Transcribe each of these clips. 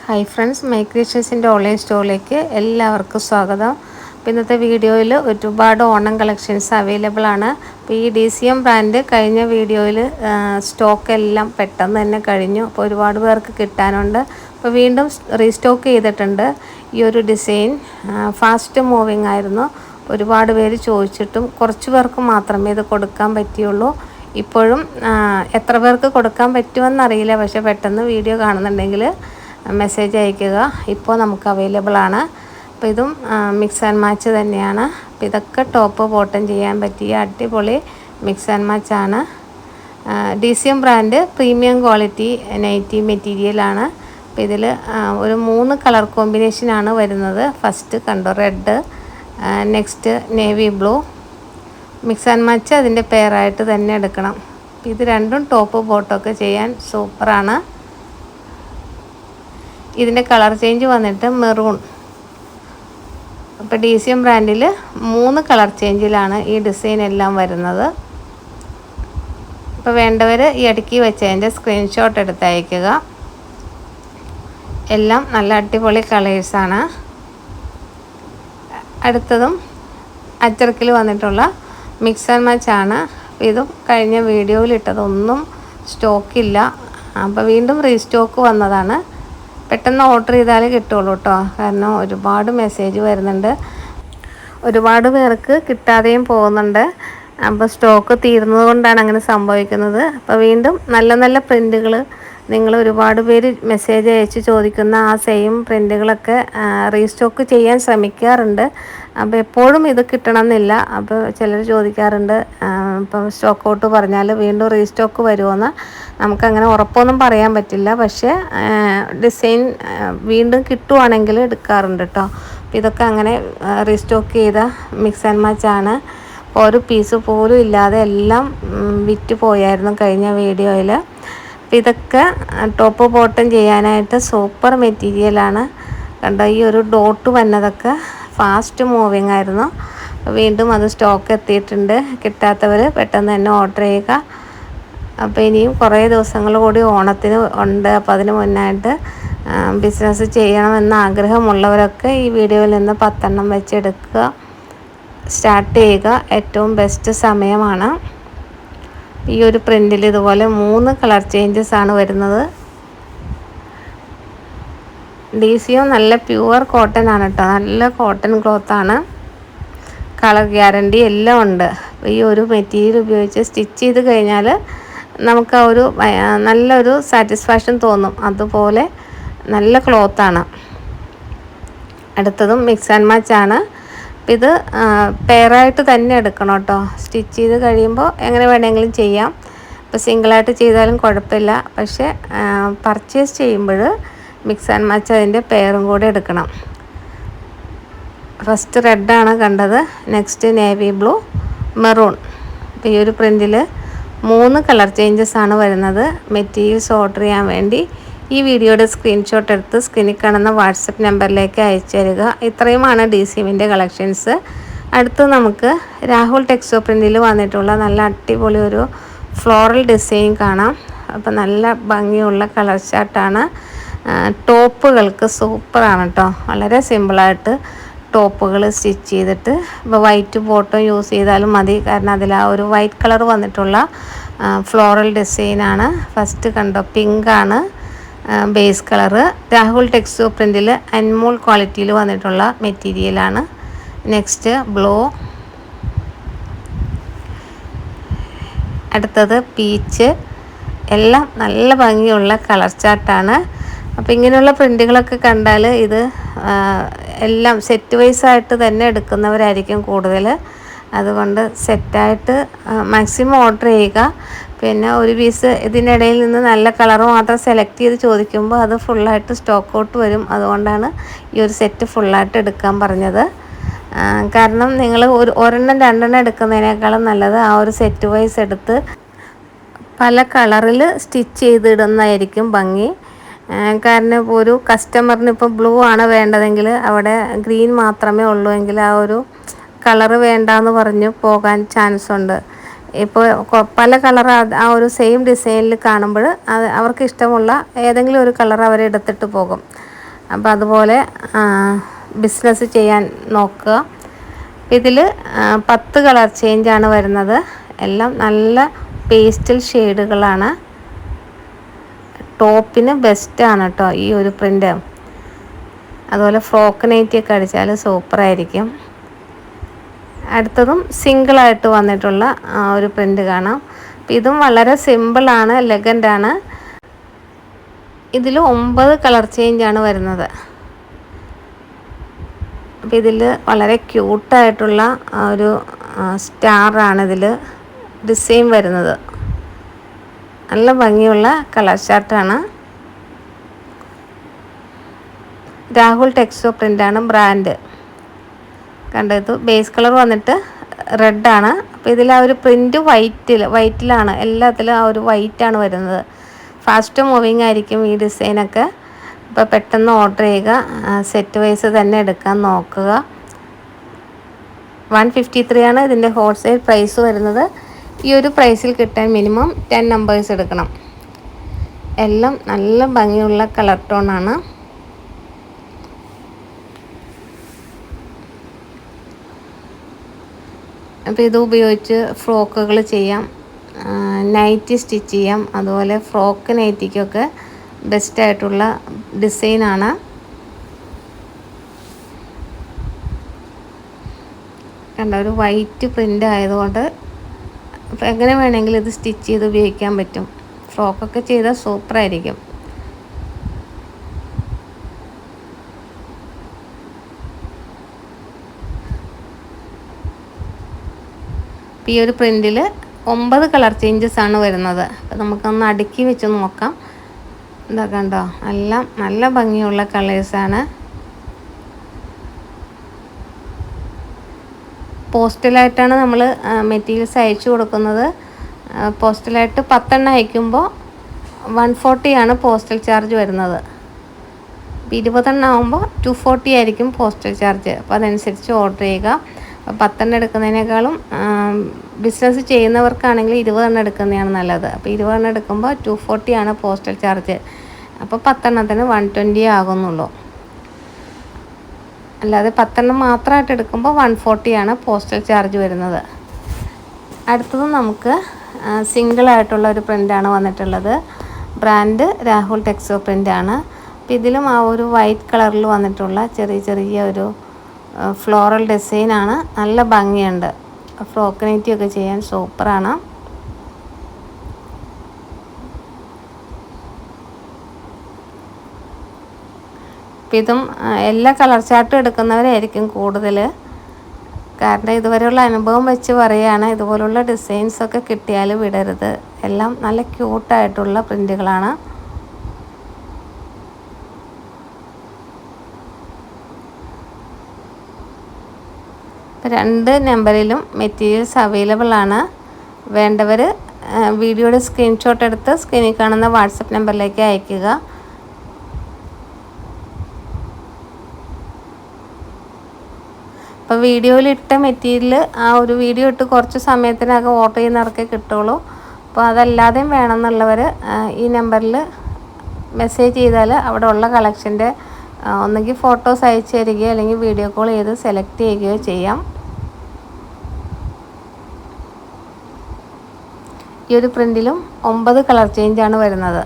Hi friends my ക്രിയേഷൻസിന്റെ online സ്റ്റോറിലേക്ക് എല്ലാവർക്കും സ്വാഗതം. അപ്പോൾ ഇന്നത്തെ വീഡിയോയിൽ ഒരുപാട് ഓണം കളക്ഷൻസ് അവൈലബിൾ ആണ്. അപ്പോൾ ഈ ഡി സി എം ബ്രാൻഡ് കഴിഞ്ഞ വീഡിയോയിൽ സ്റ്റോക്ക് എല്ലാം പെട്ടെന്ന് തന്നെ കഴിഞ്ഞു. അപ്പോൾ ഒരുപാട് പേർക്ക് കിട്ടാനുണ്ട്. അപ്പോൾ വീണ്ടും റീസ്റ്റോക്ക് ചെയ്തിട്ടുണ്ട്. ഈ ഒരു ഡിസൈൻ ഫാസ്റ്റ് മൂവിങ് ആയിരുന്നു. ഒരുപാട് പേര് ചോദിച്ചിട്ടും കുറച്ച് പേർക്ക് മാത്രമേ ഇത് കൊടുക്കാൻ പറ്റിയുള്ളൂ. ഇപ്പോഴും എത്ര പേർക്ക് കൊടുക്കാൻ പറ്റുമെന്നറിയില്ല പക്ഷേ പെട്ടെന്ന് വീഡിയോ കാണുന്നുണ്ടെങ്കിൽ മെസ്സേജ് അയക്കുക ഇപ്പോൾ നമുക്ക് അവൈലബിൾ ആണ്. അപ്പോൾ ഇതും മിക്സ് ആൻഡ് മാച്ച് തന്നെയാണ്. അപ്പോൾ ഇതൊക്കെ ടോപ്പ് ബോട്ടം ചെയ്യാൻ പറ്റിയ അടിപൊളി മിക്സ് ആൻഡ് മാച്ച് ആണ്. D C M brand premium quality nighty മെറ്റീരിയലാണ് അപ്പോൾ ഇതിൽ ഒരു മൂന്ന് കളർ കോമ്പിനേഷനാണ് വരുന്നത്. ഫസ്റ്റ് കണ്ടോ red next navy blue mix and match അതിന്റെ പെയറായിട്ട് തന്നെ എടുക്കണം. ഇത് രണ്ടും ടോപ്പ് ബോട്ടമൊക്കെ ചെയ്യാൻ സൂപ്പറാണ് ഇതിന്റെ കളർ ചേഞ്ച് വന്നിട്ട് മെറൂൺ. അപ്പോൾ ഡി സി എം ബ്രാൻഡിൽ മൂന്ന് കളർ ചേഞ്ചിലാണ് ഈ ഡിസൈൻ എല്ലാം വരുന്നത്. അപ്പോൾ വേണ്ടവർ ഈ അടുക്കി വെച്ചതിന്റെ സ്ക്രീൻഷോട്ട് എടുത്ത് അയക്കുക എല്ലാം നല്ല അടിപൊളി കളേഴ്സാണ് അടുത്തതും അച്ചറക്കിൽ വന്നിട്ടുള്ള മിക്സ് ആൻഡ് മാച്ച് ആണ്. ഇതും കഴിഞ്ഞ വീഡിയോയിൽ ഇട്ടതൊന്നും സ്റ്റോക്കില്ല. അപ്പോൾ വീണ്ടും റീസ്റ്റോക്ക് വന്നതാണ്. പെട്ടെന്ന് ഓർഡർ ചെയ്താലേ കിട്ടുള്ളൂ കേട്ടോ കാരണം ഒരുപാട് മെസ്സേജ് വരുന്നുണ്ട്. ഒരുപാട് പേർക്ക് കിട്ടാതെയും പോകുന്നുണ്ട്. അപ്പോൾ സ്റ്റോക്ക് തീർന്നത് കൊണ്ടാണ് അങ്ങനെ സംഭവിക്കുന്നത്. അപ്പോൾ വീണ്ടും നല്ല നല്ല പ്രിന്റുകൾ നിങ്ങൾ ഒരുപാട് പേര് മെസ്സേജ് അയച്ച് ചോദിക്കുന്ന ആ സെയിം പ്രിന്റുകളൊക്കെ റീസ്റ്റോക്ക് ചെയ്യാൻ ശ്രമിക്കാറുണ്ട്. അപ്പോൾ എപ്പോഴും ഇത് കിട്ടണമെന്നില്ല. അപ്പോൾ ചിലർ ചോദിക്കാറുണ്ട് ഇപ്പം സ്റ്റോക്ക് ഔട്ട് പറഞ്ഞാൽ വീണ്ടും റീസ്റ്റോക്ക് വരുമോയെന്ന് നമുക്കങ്ങനെ ഉറപ്പൊന്നും പറയാൻ പറ്റില്ല. പക്ഷേ ഡിസൈൻ വീണ്ടും കിട്ടുവാണെങ്കിൽ എടുക്കാറുണ്ട് കേട്ടോ ഇതൊക്കെ അങ്ങനെ റീസ്റ്റോക്ക് ചെയ്ത മിക്സ് ആൻഡ് മാച്ച് ആണ്. ഒരു പീസ് പോലും ഇല്ലാതെ എല്ലാം വിറ്റ് പോയായിരുന്നു കഴിഞ്ഞ വീഡിയോയിൽ അപ്പം ഇതൊക്കെ ടോപ്പ് ബോട്ടം ചെയ്യാനായിട്ട് സൂപ്പർ മെറ്റീരിയലാണ് കണ്ടോ ഈ ഒരു ഡോട്ട് വന്നതൊക്കെ ഫാസ്റ്റ് മൂവിങ് ആയിരുന്നു. വീണ്ടും അത് സ്റ്റോക്ക് എത്തിയിട്ടുണ്ട്. കിട്ടാത്തവർ പെട്ടെന്ന് തന്നെ ഓർഡർ ചെയ്യുക. അപ്പോൾ ഇനിയും കുറേ ദിവസങ്ങൾ കൂടി ഓണത്തിന് ഉണ്ട്. അപ്പോൾ അതിന് മുന്നായിട്ട് ബിസിനസ് ചെയ്യണമെന്ന ആഗ്രഹമുള്ളവരൊക്കെ ഈ വീഡിയോയിൽ നിന്ന് പത്തെണ്ണം വെച്ചെടുക്കുക. സ്റ്റാർട്ട് ചെയ്യുക. ഏറ്റവും ബെസ്റ്റ് സമയമാണ്. ഈ ഒരു പ്രിന്റിൽ ഇതുപോലെ മൂന്ന് കളർ ചേഞ്ചസ് ആണ് വരുന്നത്. ഡി സിയും നല്ല പ്യുവർ കോട്ടൺ ആണ് കേട്ടോ നല്ല കോട്ടൺ ക്ലോത്താണ് കളർ ഗ്യാരണ്ടി എല്ലാം ഉണ്ട്. ഈ ഒരു മെറ്റീരിയൽ ഉപയോഗിച്ച് സ്റ്റിച്ച് ചെയ്ത് കഴിഞ്ഞാൽ നമുക്ക് ഒരു നല്ലൊരു സാറ്റിസ്ഫാക്ഷൻ തോന്നും. അതുപോലെ നല്ല ക്ലോത്താണ് അടുത്തതും മിക്സ് ആൻഡ് മാച്ച് ആണ്. അപ്പം ഇത് പെയറായിട്ട് തന്നെ എടുക്കണം കേട്ടോ സ്റ്റിച്ച് ചെയ്ത് കഴിയുമ്പോൾ എങ്ങനെ വേണമെങ്കിലും ചെയ്യാം. ഇപ്പോൾ സിംഗിളായിട്ട് ചെയ്താലും കുഴപ്പമില്ല. പക്ഷേ പർച്ചേസ് ചെയ്യുമ്പോൾ മിക്സ് ആൻഡ് മാച്ച് അതിന്റെ പെയറും കൂടെ എടുക്കണം. ഫസ്റ്റ് റെഡാണ് കണ്ടത്. നെക്സ്റ്റ് നേവി ബ്ലൂ മെറൂൺ അപ്പോൾ ഈ ഒരു പ്രിന്റിൽ മൂന്ന് കളർ ചേഞ്ചസ് ആണ് വരുന്നത്. മെറ്റീരിയൽസ് ഓർഡർ ചെയ്യാൻ വേണ്ടി ഈ വീഡിയോയുടെ സ്ക്രീൻഷോട്ട് എടുത്ത് സ്ക്രീനിൽ കാണുന്ന വാട്സപ്പ് നമ്പറിലേക്ക് അയച്ചു തരിക ഇത്രയുമാണ് ഡി സി എമ്മിന്റെ കളക്ഷൻസ് അടുത്ത് നമുക്ക് രാഹുൽ ടെക്സോ പ്രിന്റിൽ വന്നിട്ടുള്ള നല്ല അടിപൊളി ഒരു ഫ്ലോറൽ ഡിസൈൻ കാണാം. അപ്പോൾ നല്ല ഭംഗിയുള്ള കളർ ചാർട്ടാണ് ടോപ്പുകൾക്ക് സൂപ്പറാണ് കേട്ടോ വളരെ സിമ്പിളായിട്ട് ടോപ്പുകൾ സ്റ്റിച്ച് ചെയ്തിട്ട് ഇപ്പോൾ വൈറ്റ് ബോട്ടം യൂസ് ചെയ്താലും മതി. കാരണം അതിൽ ആ ഒരു വൈറ്റ് കളർ വന്നിട്ടുള്ള ഫ്ലോറൽ ഡിസൈനാണ്. ഫസ്റ്റ് കണ്ടോ പിങ്കാണ് ബേസ് കളറ്. രാഹുൽ ടെക്സ്റ്റോ പ്രിന്റിൽ അൻമോൾ ക്വാളിറ്റിയിൽ വന്നിട്ടുള്ള മെറ്റീരിയലാണ്. നെക്സ്റ്റ് ബ്ലോ. അടുത്തത് പീച്ച്. എല്ലാം നല്ല ഭംഗിയുള്ള കളർ ചാർട്ടാണ്. അപ്പോൾ ഇങ്ങനെയുള്ള പ്രിന്റുകളൊക്കെ കണ്ടാൽ ഇത് എല്ലാം സെറ്റ് വൈസ് ആയിട്ട് തന്നെ എടുക്കുന്നവരായിരിക്കും കൂടുതൽ അതുകൊണ്ട് സെറ്റായിട്ട് മാക്സിമം ഓർഡർ ചെയ്യുക. പിന്നെ ഒരു പീസ് ഇതിനിടയിൽ നിന്ന് നല്ല കളർ മാത്രം സെലക്ട് ചെയ്ത് ചോദിക്കുമ്പോൾ അത് ഫുള്ളായിട്ട് സ്റ്റോക്ക് ഔട്ട് വരും. അതുകൊണ്ടാണ് ഈ ഒരു സെറ്റ് ഫുള്ളായിട്ട് എടുക്കാൻ പറഞ്ഞത്. കാരണം നിങ്ങൾ ഒരു ഒരെണ്ണം രണ്ടെണ്ണം എടുക്കുന്നതിനേക്കാളും നല്ലത് ആ ഒരു സെറ്റ് വൈസ് എടുത്ത് പല കളറിൽ സ്റ്റിച്ച് ചെയ്തിടുന്നതായിരിക്കും ഭംഗി. കാരണം ഇപ്പോൾ ഒരു കസ്റ്റമറിന് ഇപ്പോൾ ബ്ലൂ ആണ് വേണ്ടതെങ്കിൽ അവിടെ ഗ്രീൻ മാത്രമേ ഉള്ളൂ എങ്കിൽ ആ ഒരു കളറ് വേണ്ടാന്ന് പറഞ്ഞ് പോകാൻ ചാൻസ് ഉണ്ട്. ഇപ്പോൾ പല കളർ ആ ഒരു സെയിം ഡിസൈനിൽ കാണുമ്പോൾ അവർക്ക് ഇഷ്ടമുള്ള ഏതെങ്കിലും ഒരു കളർ അവരെ എടുത്തിട്ട് പോകും. അപ്പോൾ അതുപോലെ ബിസിനസ് ചെയ്യാൻ നോക്കുക. ഇതിൽ പത്ത് കളർ ചേഞ്ചാണ് വരുന്നത്. എല്ലാം നല്ല പേസ്റ്റൽ ഷെയ്ഡുകളാണ് ടോപ്പിന് ബെസ്റ്റാണ് കേട്ടോ ഈ ഒരു പ്രിന്റ് അതുപോലെ ഫ്രോക്ക് നൈറ്റിയൊക്കെ അടിച്ചാൽ സൂപ്പറായിരിക്കും അടുത്തതും സിംഗിളായിട്ട് വന്നിട്ടുള്ള ഒരു പ്രിന്റ് കാണാം. അപ്പം ഇതും വളരെ സിമ്പിളാണ് ലെഗന്റാണ് ഇതിൽ ഒമ്പത് കളർ ചേഞ്ചാണ് വരുന്നത്. അപ്പം ഇതിൽ വളരെ ക്യൂട്ടായിട്ടുള്ള ഒരു സ്റ്റാറാണ് ഇതിൽ ഡിസൈൻ വരുന്നത്. നല്ല ഭംഗിയുള്ള കളർ ഷർട്ടാണ് രാഹുൽ ടെക്സോ പ്രിന്റാണ് ബ്രാൻഡ് കണ്ടോ ബേസ് കളർ വന്നിട്ട് റെഡാണ് അപ്പോൾ ഇതിൽ ആ ഒരു പ്രിന്റ് വൈറ്റിൽ വൈറ്റിലാണ് എല്ലാത്തിലും ആ ഒരു വൈറ്റാണ് വരുന്നത്. ഫാസ്റ്റ് മൂവിങ് ആയിരിക്കും ഈ ഡിസൈനൊക്കെ അപ്പോൾ പെട്ടെന്ന് ഓർഡർ ചെയ്യുക. സെറ്റ് വൈസ് തന്നെ എടുക്കാൻ നോക്കുക. വൺ ഫിഫ്റ്റി ത്രീ ആണ് ഇതിന്റെ ഹോൾസെയിൽ പ്രൈസ് വരുന്നത്. ഈ ഒരു പ്രൈസിൽ കിട്ടാൻ മിനിമം ടെൻ നമ്പേഴ്സ് എടുക്കണം. എല്ലാം നല്ല ഭംഗിയുള്ള കളർ ടോണാണ് അപ്പോൾ ഇത് ഉപയോഗിച്ച് ഫ്രോക്കുകൾ ചെയ്യാം. നൈറ്റി സ്റ്റിച്ച് ചെയ്യാം. അതുപോലെ ഫ്രോക്ക് നൈറ്റിക്കൊക്കെ ബെസ്റ്റായിട്ടുള്ള ഡിസൈനാണ് കണ്ട ഒരു വൈറ്റ് പ്രിന്റ് ആയതുകൊണ്ട് അപ്പോൾ എങ്ങനെ വേണമെങ്കിലും ഇത് സ്റ്റിച്ച് ചെയ്ത് ഉപയോഗിക്കാൻ പറ്റും. ഫ്രോക്കൊക്കെ ചെയ്താൽ സൂപ്പറായിരിക്കും. ഈ ഒരു പ്രിന്റിൽ ഒമ്പത് കളർ ചേഞ്ചസ് ആണ് വരുന്നത്. അപ്പോൾ നമുക്കൊന്ന് അടുക്കി വെച്ച് നോക്കാം. എന്താ കണ്ടോ? എല്ലാം നല്ല ഭംഗിയുള്ള കളേഴ്സാണ് പോസ്റ്റലായിട്ടാണ് നമ്മൾ മെറ്റീരിയൽസ് അയച്ചു കൊടുക്കുന്നത്. പോസ്റ്റലായിട്ട് പത്തെണ്ണം അയക്കുമ്പോൾ വൺ ഫോർട്ടിയാണ് പോസ്റ്റൽ ചാർജ് വരുന്നത്. ഇരുപതെണ്ണം ആകുമ്പോൾ ടു ഫോർട്ടി ആയിരിക്കും പോസ്റ്റൽ ചാർജ്. അപ്പോൾ അതനുസരിച്ച് ഓർഡർ ചെയ്യുക. പത്തെണ്ണം എടുക്കുന്നതിനേക്കാളും ബിസിനസ് ചെയ്യുന്നവർക്കാണെങ്കിൽ ഇരുപതെണ്ണം എടുക്കുന്നതാണ് നല്ലത്. അപ്പോൾ ഇരുപതെണ്ണം എടുക്കുമ്പോൾ ടു ഫോർട്ടിയാണ് പോസ്റ്റൽ ചാർജ്. അപ്പോൾ പത്തെണ്ണത്തിന് വൺ ട്വന്റി ആകുന്നുള്ളൂ. അല്ലാതെ പത്തെണ്ണം മാത്രമായിട്ട് എടുക്കുമ്പോൾ വൺ ഫോർട്ടിയാണ് പോസ്റ്റൽ ചാർജ് വരുന്നത്. അടുത്തത് നമുക്ക് സിംഗിളായിട്ടുള്ള ഒരു പ്രിന്റാണ് വന്നിട്ടുള്ളത്. ബ്രാൻഡ് രാഹുൽ ടെക്സോ പ്രിന്റാണ് അപ്പോൾ ഇതിലും ആ ഒരു വൈറ്റ് കളറിൽ വന്നിട്ടുള്ള ചെറിയ ചെറിയ ഒരു ഫ്ലോറൽ ഡിസൈനാണ് നല്ല ഭംഗിയുണ്ട്. ഫ്രോക്ക് നൈറ്റിയൊക്കെ ചെയ്യാൻ സൂപ്പറാണ് അപ്പം ഇതും എല്ലാ കളർ ചാർട്ടും എടുക്കുന്നവരായിരിക്കും കൂടുതൽ കാരണം ഇതുവരെയുള്ള അനുഭവം വെച്ച് പറയുകയാണ് ഇതുപോലുള്ള ഡിസൈൻസൊക്കെ കിട്ടിയാൽ വിടരുത്. എല്ലാം നല്ല ക്യൂട്ടായിട്ടുള്ള പ്രിന്റുകളാണ് രണ്ട് നമ്പറിലും മെറ്റീരിയൽസ് അവൈലബിൾ ആണ്. വേണ്ടവർ വീഡിയോയുടെ സ്ക്രീൻഷോട്ട് എടുത്ത് സ്ക്രീനിൽ കാണുന്ന വാട്സപ്പ് നമ്പറിലേക്ക് അയയ്ക്കുക. അപ്പോൾ വീഡിയോയിൽ ഇട്ട മെറ്റീരിയൽ ആ ഒരു വീഡിയോ ഇട്ട് കുറച്ച് സമയത്തിനകം ഓർഡർ ചെയ്യുന്നവർക്കേ കിട്ടുള്ളൂ. അപ്പോൾ അതല്ലാതെയും വേണമെന്നുള്ളവർ ഈ നമ്പറിൽ മെസ്സേജ് ചെയ്താൽ അവിടെ ഉള്ള കളക്ഷന്റെ ഒന്നുകിൽ ഫോട്ടോസ് അയച്ചു തരികയോ അല്ലെങ്കിൽ വീഡിയോ കോൾ ചെയ്ത് സെലക്ട് ചെയ്യുകയോ ചെയ്യാം. ഈ ഒരു പ്രിന്റിലും ഒമ്പത് കളർ ചേഞ്ചാണ് വരുന്നത്.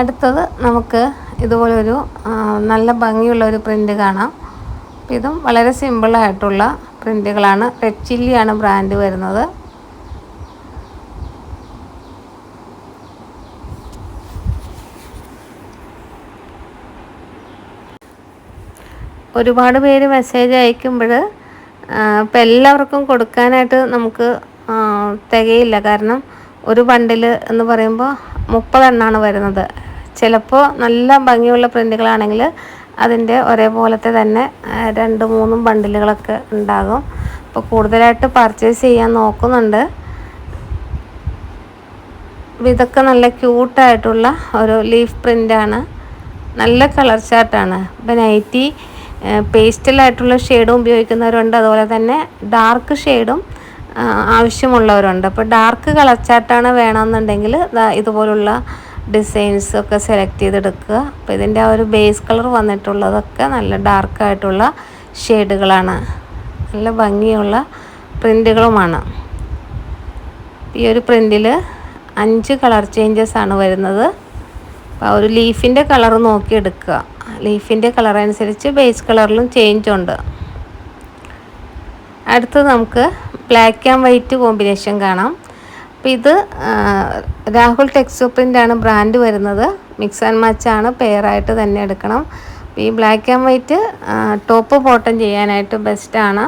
അടുത്തത് നമുക്ക് ഇതുപോലൊരു നല്ല ഭംഗിയുള്ള ഒരു പ്രിന്റ് കാണാം. അപ്പം ഇതും വളരെ സിമ്പിളായിട്ടുള്ള പ്രിന്റുകളാണ് റെഡ് ചില്ലിയാണ് ബ്രാൻഡ് വരുന്നത്. ഒരുപാട് പേര് മെസ്സേജ് അയക്കുമ്പോൾ ഇപ്പം എല്ലാവർക്കും കൊടുക്കാനായിട്ട് നമുക്ക് തികയില്ല. കാരണം ഒരു ബണ്ടിൽ എന്ന് പറയുമ്പോൾ മുപ്പതെണ്ണമാണ് വരുന്നത്. ചിലപ്പോൾ നല്ല ഭംഗിയുള്ള പ്രിന്റുകളാണെങ്കിൽ അതിന്റെ ഒരേപോലത്തെ തന്നെ രണ്ട് മൂന്നും ബണ്ടിലുകളൊക്കെ ഉണ്ടാകും. അപ്പോൾ കൂടുതലായിട്ട് പർച്ചേസ് ചെയ്യാൻ നോക്കുന്നുണ്ട്. ഇതൊക്കെ നല്ല ക്യൂട്ടായിട്ടുള്ള ഒരു ലീഫ് പ്രിന്റാണ് നല്ല കളർ ചാർട്ടാണ് ഇപ്പം നൈറ്റി പേസ്റ്റലായിട്ടുള്ള ഷെയ്ഡും ഉപയോഗിക്കുന്നവരുണ്ട്. അതുപോലെ തന്നെ ഡാർക്ക് ഷെയ്ഡും ആവശ്യമുള്ളവരുണ്ട്. അപ്പോൾ ഡാർക്ക് കളർ ചാർട്ടാണ് വേണമെന്നുണ്ടെങ്കിൽ ഇതുപോലുള്ള ഡിസൈൻസ് ഒക്കെ സെലക്ട് ചെയ്തെടുക്കുക. അപ്പോൾ ഇതിന്റെ ആ ഒരു ബേസ് കളർ വന്നിട്ടുള്ളതൊക്കെ നല്ല ഡാർക്കായിട്ടുള്ള ഷെയ്ഡുകളാണ് നല്ല ഭംഗിയുള്ള പ്രിന്റുകളുമാണ് ഈ ഒരു പ്രിന്റിൽ അഞ്ച് കളർ ചേഞ്ചസ് ആണ് വരുന്നത്. അപ്പോൾ ഒരു ലീഫിന്റെ കളർ നോക്കി എടുക്കുക ലീഫിന്റെ കളർ അനുസരിച്ച് ബേസ് കളറിലും ചേഞ്ച് ഉണ്ട്. അടുത്തത് നമുക്ക് ബ്ലാക്ക് ആൻഡ് വൈറ്റ് കോമ്പിനേഷൻ കാണാം. അപ്പോൾ ഇത് രാഹുൽ ടെക്സോ പ്രിന്റാണ് ബ്രാൻഡ് വരുന്നത്. മിക്സ് ആൻഡ് മാച്ച് ആണ് പെയറായിട്ട് തന്നെ എടുക്കണം. ഈ black and white top bottom ചെയ്യാനായിട്ട് ബെസ്റ്റാണ്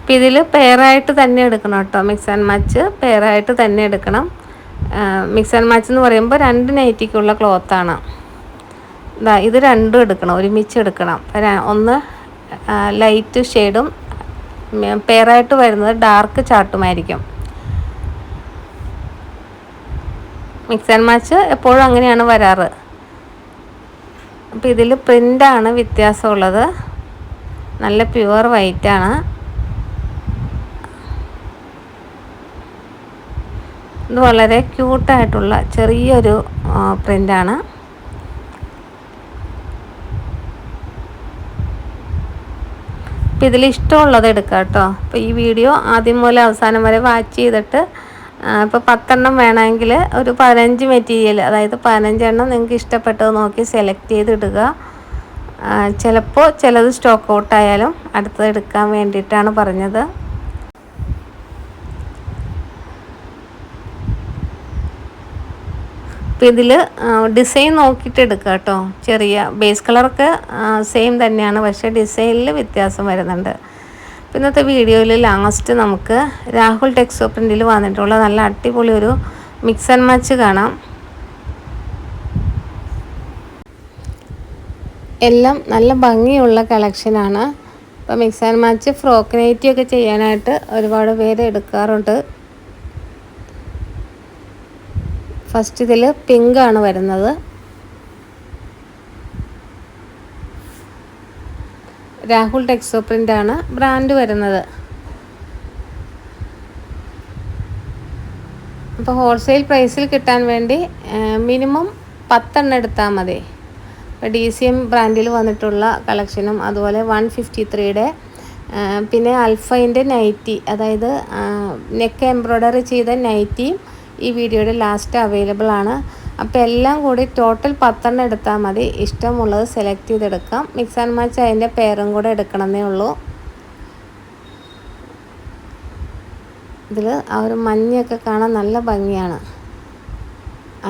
അപ്പം ഇതിൽ പെയറായിട്ട് തന്നെ എടുക്കണം കേട്ടോ. മിക്സ് ആൻഡ് മാച്ച് പെയറായിട്ട് തന്നെ എടുക്കണം. മിക്സ് ആൻഡ് മാച്ച് എന്ന് പറയുമ്പോൾ രണ്ട് നൈറ്റിക്കുള്ള ക്ലോത്താണ് ഇത് രണ്ടും എടുക്കണം. ഒരുമിച്ച് എടുക്കണം. ഒന്ന് ലൈറ്റ് ഷെയ്ഡും പെയറായിട്ട് വരുന്നത് ഡാർക്ക് ചാർട്ടുമായിരിക്കും മിക്സ് ആൻഡ് മാച്ച് എപ്പോഴും അങ്ങനെയാണ് വരാറ്. അപ്പോൾ ഇതിൽ പ്രിന്റാണ് വ്യത്യാസമുള്ളത്. നല്ല പ്യുവർ വൈറ്റാണ് ഇത് വളരെ ക്യൂട്ടായിട്ടുള്ള ചെറിയൊരു പ്രിന്റാണ് അപ്പം ഇതിൽ ഇഷ്ടമുള്ളത് എടുക്കുക കേട്ടോ. അപ്പോൾ ഈ വീഡിയോ ആദ്യം മുതൽ അവസാനം വരെ വാച്ച് ചെയ്തിട്ട് ഇപ്പോൾ പത്തെണ്ണം വേണമെങ്കിൽ ഒരു പതിനഞ്ച് മെറ്റീരിയൽ അതായത് പതിനഞ്ചെണ്ണം നിങ്ങൾക്ക് ഇഷ്ടപ്പെട്ടത് നോക്കി സെലക്ട് ചെയ്തിടുക. ചിലപ്പോൾ ചിലത് സ്റ്റോക്ക് ഔട്ടായാലും അടുത്തത് എടുക്കാൻ വേണ്ടിയിട്ടാണ് പറഞ്ഞത്. അപ്പോൾ ഇതിൽ ഡിസൈൻ നോക്കിയിട്ട് എടുക്കുക കേട്ടോ ചെറിയ ബേസ് കളറൊക്കെ സെയിം തന്നെയാണ് പക്ഷേ ഡിസൈനിൽ വ്യത്യാസം വരുന്നുണ്ട്. ഇന്നത്തെ വീഡിയോയിൽ ലാസ്റ്റ് നമുക്ക് രാഹുൽ ടെക്സോ പ്രിന്റിൽ വന്നിട്ടുള്ള നല്ല അടിപൊളി ഒരു മിക്സ് ആൻഡ് മാച്ച് കാണാം. എല്ലാം നല്ല ഭംഗിയുള്ള കളക്ഷനാണ് അപ്പോൾ mix and match frock nighty ഒക്കെ ചെയ്യാനായിട്ട് ഒരുപാട് പേര് എടുക്കാറുണ്ട്. ഫസ്റ്റ് ഇതിൽ പിങ്ക് ആണ് വരുന്നത്. രാഹുൽ ടെക്സോ പ്രിന്റ് ആണ് ബ്രാൻഡ് വരുന്നത്. അപ്പോൾ ഹോൾസെയിൽ പ്രൈസിൽ കിട്ടാൻ വേണ്ടി മിനിമം പത്തെണ്ണം എടുത്താൽ മതി. ഇപ്പോൾ ഡി സി എം ബ്രാൻഡിൽ വന്നിട്ടുള്ള കളക്ഷനും അതുപോലെ വൺ ഫിഫ്റ്റി ത്രീയുടെ പിന്നെ അൽഫൈന്റെ നൈറ്റി അതായത് നെക്ക് എംബ്രോയ്ഡറി ചെയ്ത നൈറ്റിയും ഈ വീഡിയോയുടെ ലാസ്റ്റ് അവൈലബിൾ ആണ്. അപ്പോൾ എല്ലാം കൂടി ടോട്ടൽ പത്തെണ്ണം എടുത്താൽ മതി. ഇഷ്ടമുള്ളത് സെലക്ട് ചെയ്തെടുക്കാം. മിക്സ് ആൻഡ് മാച്ച് അതിന്റെ പേരും കൂടെ എടുക്കണമെന്നേ ഉള്ളൂ. ഇതിൽ ആ ഒരു മഞ്ഞൊക്കെ കാണാൻ നല്ല ഭംഗിയാണ്.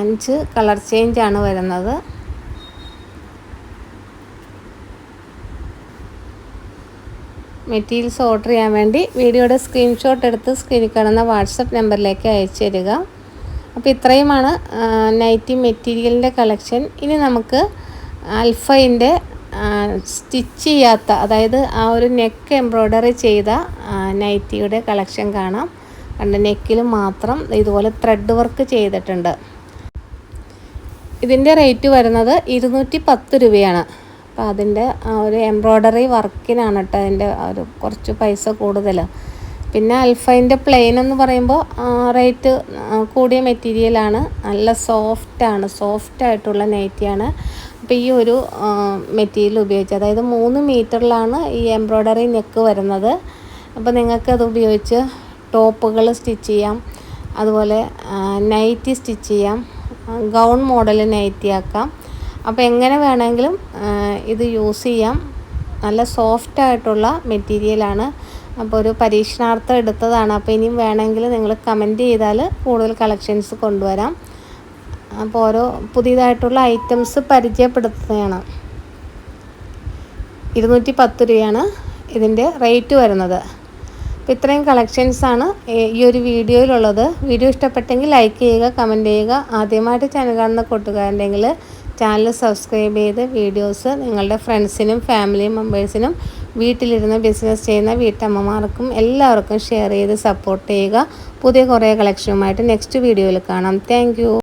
അഞ്ച് കളർ ചേഞ്ച് ആണ് വരുന്നത്. മെറ്റീരിയൽസ് ഓർഡർ ചെയ്യാൻ വേണ്ടി വീഡിയോയുടെ സ്ക്രീൻഷോട്ട് എടുത്ത് സ്ക്രീനിൽ കാണുന്ന വാട്സപ്പ് നമ്പറിലേക്ക് അയച്ചു തരിക. അപ്പോൾ ഇത്രയുമാണ് നൈറ്റി മെറ്റീരിയലിന്റെ കളക്ഷൻ ഇനി നമുക്ക് അൽഫയിന്റെ സ്റ്റിച്ച് ചെയ്യാത്ത അതായത് ആ ഒരു നെക്ക് എംബ്രോയ്ഡറി ചെയ്ത നൈറ്റിയുടെ കളക്ഷൻ കാണാം. കണ്ട് നെക്കിൽ മാത്രം ഇതുപോലെ ത്രെഡ് വർക്ക് ചെയ്തിട്ടുണ്ട്. ഇതിന്റെ റേറ്റ് വരുന്നത് ഇരുന്നൂറ്റി പത്ത് രൂപയാണ്. അപ്പോൾ അതിന്റെ ഒരു എംബ്രോയ്ഡറി വർക്കിനാണ് കേട്ടോ അതിന്റെ ഒരു കുറച്ച് പൈസ കൂടുതൽ പിന്നെ അൽഫൈന്റെ പ്ലെയിൻ എന്ന് പറയുമ്പോൾ റേറ്റ് കൂടിയ മെറ്റീരിയലാണ് നല്ല സോഫ്റ്റാണ് സോഫ്റ്റ് ആയിട്ടുള്ള നൈറ്റിയാണ് അപ്പോൾ ഈ ഒരു മെറ്റീരിയൽ ഉപയോഗിച്ച് അതായത് മൂന്ന് മീറ്ററിലാണ് ഈ എംബ്രോയ്ഡറി നെക്ക് വരുന്നത്. അപ്പോൾ നിങ്ങൾക്ക് അത് ഉപയോഗിച്ച് ടോപ്പുകൾ സ്റ്റിച്ച് ചെയ്യാം. അതുപോലെ നൈറ്റി സ്റ്റിച്ച് ചെയ്യാം. ഗൗൺ മോഡൽ നൈറ്റി ആക്കാം. അപ്പോൾ എങ്ങനെ വേണമെങ്കിലും ഇത് യൂസ് ചെയ്യാം. നല്ല സോഫ്റ്റ് ആയിട്ടുള്ള മെറ്റീരിയലാണ് അപ്പോൾ ഒരു പരീക്ഷണാർത്ഥം എടുത്തതാണ്. അപ്പോൾ ഇനിയും വേണമെങ്കിൽ നിങ്ങൾ കമന്റ് ചെയ്താൽ കൂടുതൽ കളക്ഷൻസ് കൊണ്ടുവരാം. അപ്പോൾ ഓരോ പുതിയതായിട്ടുള്ള ഐറ്റംസ് പരിചയപ്പെടുത്തുന്നതാണ്. ഇരുന്നൂറ്റി പത്ത് രൂപയാണ് ഇതിന്റെ റേറ്റ് വരുന്നത്. അപ്പോൾ ഇത്രയും കളക്ഷൻസാണ് ഈ ഒരു വീഡിയോയിലുള്ളത്. വീഡിയോ ഇഷ്ടപ്പെട്ടെങ്കിൽ ലൈക്ക് ചെയ്യുക കമന്റ് ചെയ്യുക. ആദ്യമായിട്ട് ചാനൽ കാണുന്ന കൂട്ടുകാരുണ്ടെങ്കിൽ ചാനൽ സബ്സ്ക്രൈബ് ചെയ്ത് വീഡിയോസ് നിങ്ങളുടെ ഫ്രണ്ട്സിനും ഫാമിലി മെമ്പേഴ്സിനും വീട്ടിലിരുന്ന് ബിസിനസ് ചെയ്യുന്ന വീട്ടമ്മമാർക്കും എല്ലാവർക്കും ഷെയർ ചെയ്ത് സപ്പോർട്ട് ചെയ്യുക. പുതിയ കുറേ കളക്ഷനുമായിട്ട് നെക്സ്റ്റ് വീഡിയോയിൽ കാണാം. താങ്ക്